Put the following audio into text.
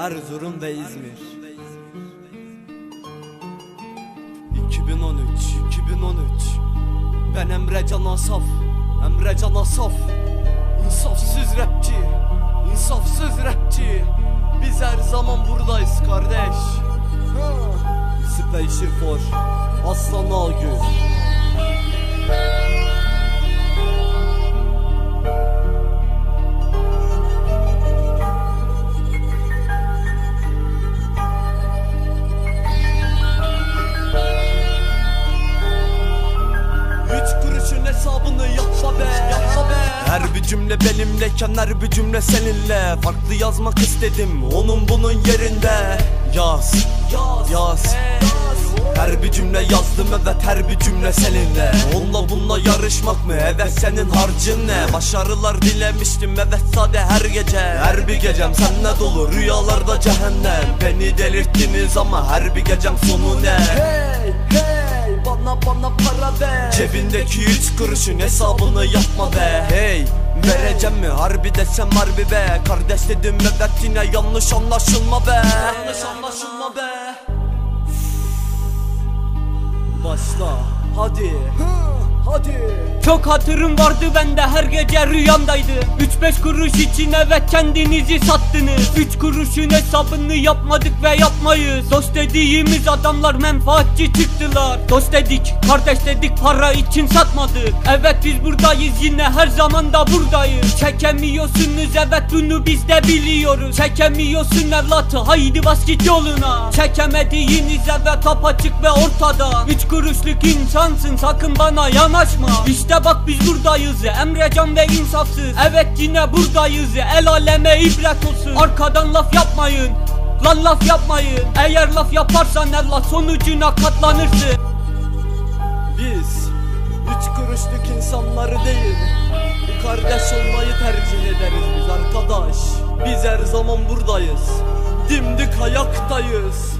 Erzurum ve İzmir. 2013 2013 Ben Emrecan Asaf Emrecan Asaf. İnsafsız rapçi İnsafsız rapçi. Biz her zaman buradayız kardeş. Special for Aslan Ağgül hesabını yapma be. Yapma be. Her bir cümle benimleyken her bir cümle seninle. Farklı yazmak istedim onun bunun yerinde. Yaz Yaz. Yaz. Her bir cümle yazdım evet her bir cümle seninle. Onunla bununla yarışmak mı? Evet senin harcın ne? Başarılar dilemiştim evet sade her gece. Her bir gecem seninle dolu rüyalarda cehennem. Beni delirttiniz ama her bir gecem sonu ne? Hey bana para ver. Cebindeki üç kuruşun hesabını yapma be. Hey Vereceğim mi? Harbi desem harbi be. Kardeş dedim evet yine yanlış anlaşılma be. Yanlış anlaşılma be. Başla Hadi Çok hatırım vardı bende her gece rüyamdaydı. 3-5 kuruş için evet kendinizi sattınız. 3 kuruşun hesabını yapmadık ve yapmayız. Dost dediğimiz adamlar menfaatçi çıktılar. Dost dedik kardeş dedik para için satmadık. Evet biz buradayız yine her zaman da buradayız. Çekemiyorsunuz evet bunu biz de biliyoruz. Çekemiyorsun evlatı haydi bas git yoluna Çekemediğiniz evet apaçık ve ortada. 3 kuruşluk insansın sakın bana yanaşma. İşte bak biz buradayız Emrecan ve insafsız. Evet yine buradayız El aleme ibret olsun. Arkadan laf yapmayın. Lan laf yapmayın. Eğer laf yaparsan evlat sonucuna katlanırsın. Biz Üç kuruşluk insanları değil Bu kardeş olmayı tercih ederiz biz arkadaş. Biz her zaman buradayız. Dimdik ayaktayız